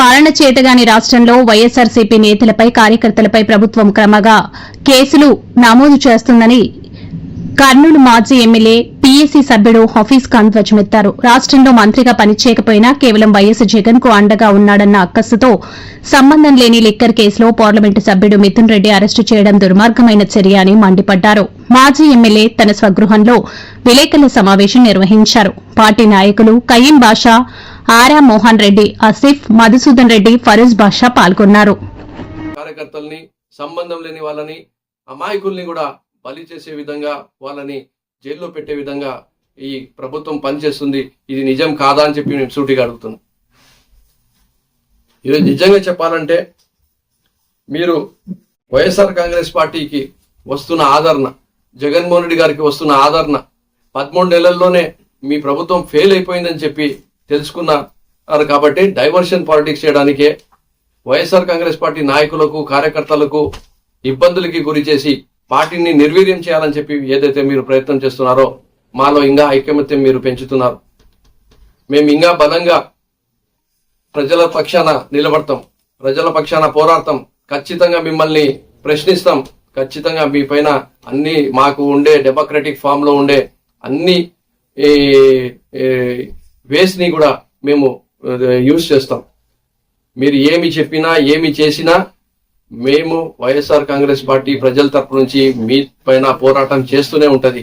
పాలన చేతగాని రాష్ట్రంలో వైఎస్సార్సీపీ నేతలపై కార్యకర్తలపై ప్రభుత్వం క్రమగా కేసులు నమోదు చేస్తుందని కర్నూలు మాజీ ఎమ్మెల్యే పీఏసీ సభ్యుడు హఫీజ్ ఖాన్ ధ్వజమెత్తారు. రాష్ట్రంలో మంత్రిగా పనిచేయకపోయినా కేవలం వైఎస్ జగన్కు అండగా ఉన్నాడన్న అక్కసుతో సంబంధం లేని లిక్కర్ కేసులో పార్లమెంటు సభ్యుడు మిథున్ రెడ్డి అరెస్టు చేయడం దుర్మార్గమైన చర్య అని మండిపడ్డారు. మాజీ ఎమ్మెల్యే తన స్వగృహంలో విలేకరుల సమావేశం నిర్వహించారు. పార్టీ నాయకులు కయీం బాషా ఆరా మోహన్ రెడ్డి అసిఫ్ మధుసూదన్ రెడ్డి ఫరూజ్ బాషా పాల్గొన్నారు. కార్యకర్తల్ని సంబంధం లేని వాళ్ళని అమాయకుల్ని కూడా బలి చేసే విధంగా వాళ్ళని జైల్లో పెట్టే విధంగా ఈ ప్రభుత్వం పనిచేస్తుంది. ఇది నిజం కాదా అని చెప్పి మేము సూటిగా అడుగుతున్నాం. ఇది నిజంగా చెప్పాలంటే మీరు వైఎస్ఆర్ కాంగ్రెస్ పార్టీకి వస్తున్న ఆదరణ జగన్మోహన్ రెడ్డి గారికి వస్తున్న ఆదరణ పదమూడు నెలల్లోనే మీ ప్రభుత్వం ఫెయిల్ అయిపోయిందని చెప్పి తెలుసుకున్నారు కాబట్టి డైవర్షన్ పాలిటిక్స్ చేయడానికే వైఎస్ఆర్ కాంగ్రెస్ పార్టీ నాయకులకు కార్యకర్తలకు ఇబ్బందులకి గురి చేసి పార్టీని నిర్వీర్యం చేయాలని చెప్పి ఏదైతే మీరు ప్రయత్నం చేస్తున్నారో మాలో ఇంకా ఐకమత్యం మీరు పెంచుతున్నారు. మేము ఇంకా బలంగా ప్రజల పక్షాన నిలబడతాం ప్రజల పక్షాన పోరాడతాం. ఖచ్చితంగా మిమ్మల్ని ప్రశ్నిస్తాం. ఖచ్చితంగా మీ పైన అన్ని మాకు ఉండే డెమోక్రటిక్ ఫామ్లో ఉండే అన్ని వేస్ని కూడా మేము యూజ్ చేస్తాం. మీరు ఏమి చెప్పినా ఏమి చేసినా మేము వైఎస్ఆర్ కాంగ్రెస్ పార్టీ ప్రజల తరపు నుంచి మీ పైన పోరాటం చేస్తూనే ఉంటది.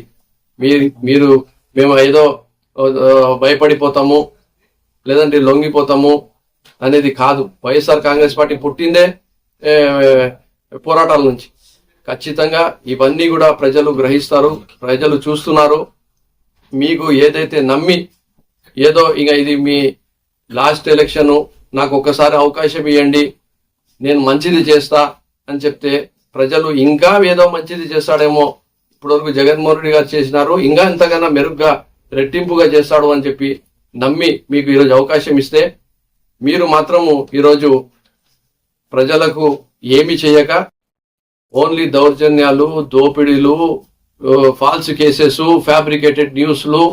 మీరు మీరు మేము ఏదో భయపడిపోతాము లేదంటే లొంగిపోతాము అనేది కాదు. వైఎస్ఆర్ కాంగ్రెస్ పార్టీ పుట్టిందే పోరాటాల నుంచి. ఖచ్చితంగా ఇవన్నీ కూడా ప్రజలు గ్రహిస్తారు ప్రజలు చూస్తున్నారు. మీకు ఏదైతే నమ్మి ఏదో ఇక ఇది మీ లాస్ట్ ఎలక్షన్ నాకు ఒక్కసారి అవకాశం ఇవ్వండి నేను మంచిది చేస్తా అని చెప్తే ప్రజలు ఇంకా ఏదో మంచిది చేస్తాడేమో. ఇప్పటివరకు జగన్మోహన్ రెడ్డి గారు చేసినారు. ఇంకా ఎంతకన్నా మెరుగ్గా రెట్టింపుగా చేస్తాడు అని చెప్పి నమ్మి మీకు ఈరోజు అవకాశం ఇస్తే మీరు మాత్రము ఈరోజు ప్రజలకు ఏమి చేయక ఓన్లీ దౌర్జన్యాలు దోపిడీలు ఫాల్స్ కేసెస్ ఫ్యాబ్రికేటెడ్ న్యూస్లు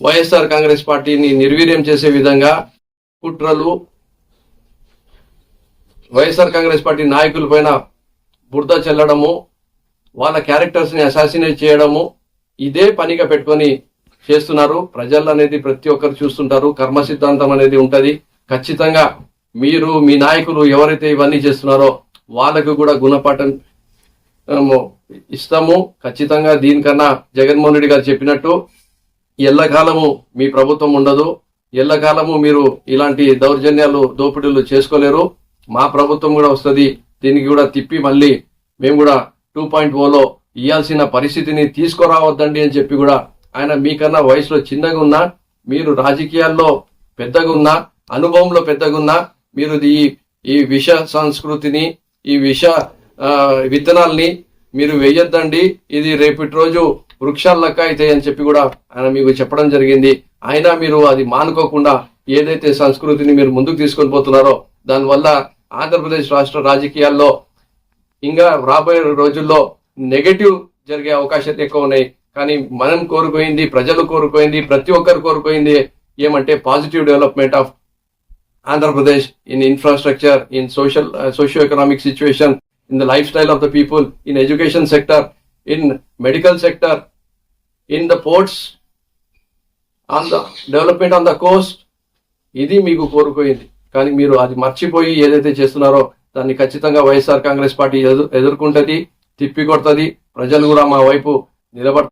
వైఎస్ఆర్ కాంగ్రెస్ పార్టీని నిర్వీర్యం చేసే విధంగా కుట్రలు వైఎస్ఆర్ కాంగ్రెస్ పార్టీ నాయకుల పైన బుర్ద చల్లడము వాళ్ళ క్యారెక్టర్స్ని అసాసినేట్ చేయడము ఇదే పనిగా పెట్టుకొని చేస్తున్నారు. ప్రజలు అనేది ప్రతి ఒక్కరు చూస్తుంటారు. కర్మ సిద్ధాంతం అనేది ఉంటది. ఖచ్చితంగా మీరు మీ నాయకులు ఎవరైతే ఇవన్నీ చేస్తున్నారో వాళ్ళకు కూడా గుణపాఠం ఇస్తాము. ఖచ్చితంగా దీనికన్నా జగన్మోహన్ రెడ్డి గారు చెప్పినట్టు ఎల్లకాలము మీ ప్రభుత్వం ఉండదు. ఎల్లకాలము మీరు ఇలాంటి దౌర్జన్యాలు దోపిడీలు చేసుకోలేరు. మా ప్రభుత్వం కూడా వస్తుంది దీనికి కూడా తిప్పి మళ్ళీ మేము కూడా టూ పాయింట్ ఓలో ఇవ్వాల్సిన పరిస్థితిని తీసుకురావద్దండి అని చెప్పి కూడా ఆయన మీకన్నా వయసులో చిన్నగా ఉన్నా మీరు రాజకీయాల్లో పెద్దగా ఉన్నా అనుభవంలో పెద్దగా ఉన్నా మీరు ఈ ఈ విష సంస్కృతిని ఈ విష విత్తనాల్ని మీరు వేయొద్దండి. ఇది రేపటి రోజు వృక్షాలు లెక్క అవుతాయి అని చెప్పి కూడా ఆయన మీకు చెప్పడం జరిగింది. అయినా మీరు అది మానుకోకుండా ఏదైతే సంస్కృతిని మీరు ముందుకు తీసుకొని పోతున్నారో దానివల్ల ఆంధ్రప్రదేశ్ రాష్ట్ర రాజకీయాల్లో ఇంకా రాబోయే రోజుల్లో నెగటివ్ జరిగే అవకాశాలు ఎక్కువ ఉన్నాయి. కానీ మనం కోరుకోయింది ప్రజలు కోరుకోయింది ప్రతి ఒక్కరు కోరుకోయింది ఏమంటే positive development of Andhra Pradesh in infrastructure in social socio economic situation in the lifestyle of the people in education sector in medical sector in the ports on the development on the coast. ఇది మీకు కోరుకోయింది కానీ మీరు అది మర్చిపోయి ఏదైతే చేస్తున్నారో దాన్ని ఖచ్చితంగా వైఎస్ఆర్ కాంగ్రెస్ పార్టీ ఎదుర్కొంటది తిప్పికొడుతుంది. ప్రజలు కూడా మా వైపు నిలబడ